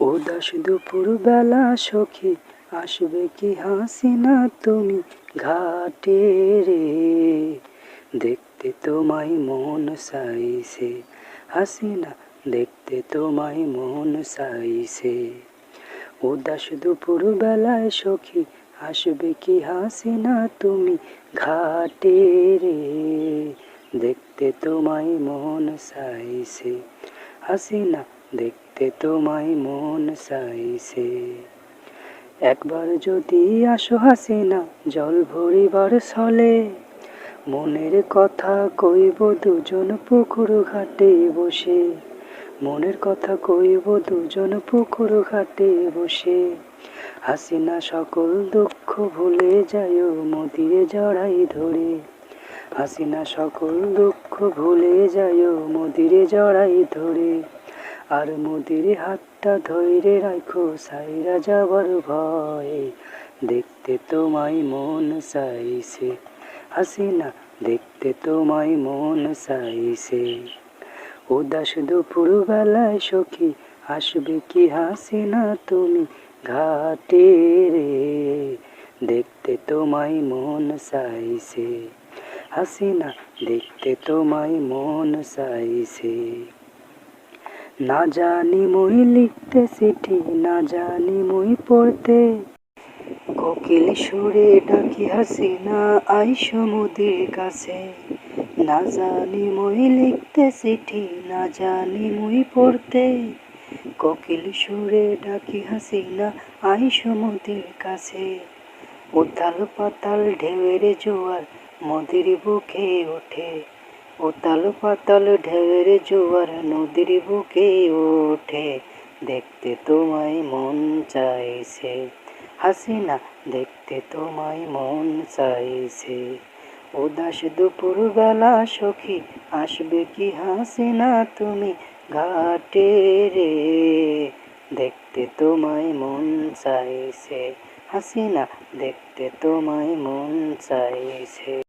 উদাস দুপুর বেলা সখী, আসবে কি হাসিনা তুমি ঘাটে রে? দেখতে তোমায় মন চাইছে, হাসিনা, দেখতে তোমায় মন চাইছে। উদাস দুপুর বেলায় সখী, আসবে কি হাসিনা তুমি ঘাটে রে? দেখতে তোমায় মন চাইছে হাসিনা দেখতে তোমায় মন চাইছে। একবার যদি আসো হাসিনা, জল ভরিবার ছলে, মনের কথা কইব দুজন পুকুর ঘাটে বসে। মনের কথা কইব দুজন পুকুর ঘাটে বসে। হাসিনা সকল দুঃখ ভুলে যায় মদিরে জড়াই ধরে। হাসিনা সকল দুঃখ ভুলে যায় মদিরে জড়াই ধরে। আর মোদির হাতটা ধৈরে রাখো সাইরা যাবার ভয়। দেখতে তোমায় মন চাইছে হাসিনা দেখতে তোমায় মন চাইছে। উদাস দুপুর বেলায় সখী, আসবে কি হাসিনা তুমি ঘাটে রে? দেখতে তোমায় মন চাইছে। হাসিনা, দেখতে তোমায় মন চাইছে। না জানি মই লিখতে চিঠি, না জানি মই পড়তে। কোকিল সুরে ডাকি হাসিনা, আই সমুদ্রের কাছে। না জানি মই লিখতে চিঠি, না জানি মই পড়তে। কোকিল সুরে ডাকি হাসিনা, আই সমুদ্রের কাছে। উতাল পাতাল ঢেউয়ের জোয়ার মদির বুকে ওঠে, উতাল পাতাল ঢেউয়ের জোয়ার নদীর বুকে ওঠে। দেখতে তোমায় মন চাইছে, হাসিনা, দেখতে তোমায় মন চাইছে। উদাস দুপুর বেলা সখী, আসবে কি হাসিনা তুমি ঘাটে রে? দেখতে তোমায় মন চাইছে, হাসিনা, দেখতে তোমায় মন চাইছে।